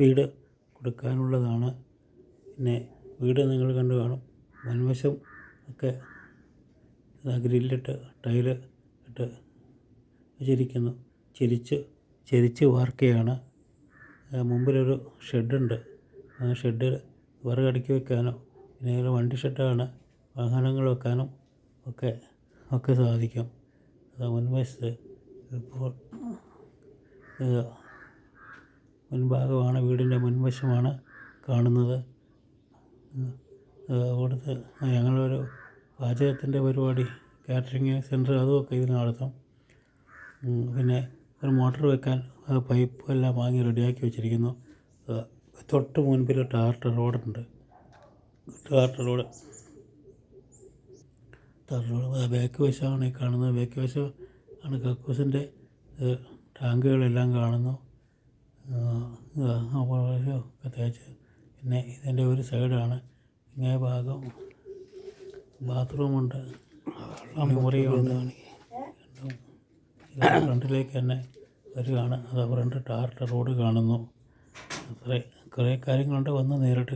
വീട് കൊടുക്കാനുള്ളതാണ്. പിന്നെ വീട് നിങ്ങൾ കണ്ടു കാണും. മുൻവശം ഒക്കെ ഗ്രില്ലിട്ട് ടൈൽ ഇട്ട് വെച്ചിരിക്കുന്നു. ചിരിച്ച് ചെരിച്ച് വാർക്കുകയാണ് മുമ്പിലൊരു ഷെഡുണ്ട്. ആ ഷെഡ് വിറകടക്കി വെക്കാനോ പിന്നെ വണ്ടി ഷെഡാണ്. വാഹനങ്ങൾ വെക്കാനും ഒക്കെ ഒക്കെ സാധിക്കും. മുൻവശത്ത് ഇപ്പോൾ മുൻഭാഗമാണ് വീടിന്റെ മുൻവശമാണ് കാണുന്നത്. അവിടുത്തെ ഞങ്ങളൊരു പാചകത്തിന്റെ പരിപാടി കാറ്ററിങ് സെന്റർ അതുമൊക്കെ ഇതിൽ നടത്തും പിന്നെ ഒരു മോട്ടർ വെക്കാൻ പൈപ്പ് എല്ലാം വാങ്ങി റെഡിയാക്കി വെച്ചിരിക്കുന്നു. തൊട്ട് മുൻപിൽ ടാർട്ട് റോഡുണ്ട്. Tarred road. Tar road back വശമാണ് ഈ കാണുന്നത്. ബാക്ക് വശം ആണ് കക്കൂസിന്റെ ടാങ്കുകളെല്ലാം കാണുന്നു. ഒക്കെ പിന്നെ ഇതിന്റെ ഒരു സൈഡാണ് ഇങ്ങേ ഭാഗം ബാത്റൂമുണ്ട് ഫ്രണ്ടിലേക്ക് തന്നെ വരികയാണ് അത് ഫ്രണ്ട് ടാറിട്ട റോഡ് കാണുന്നു അത്രേ കുറേ കാര്യങ്ങളുണ്ട് വന്ന് നേരിട്ട്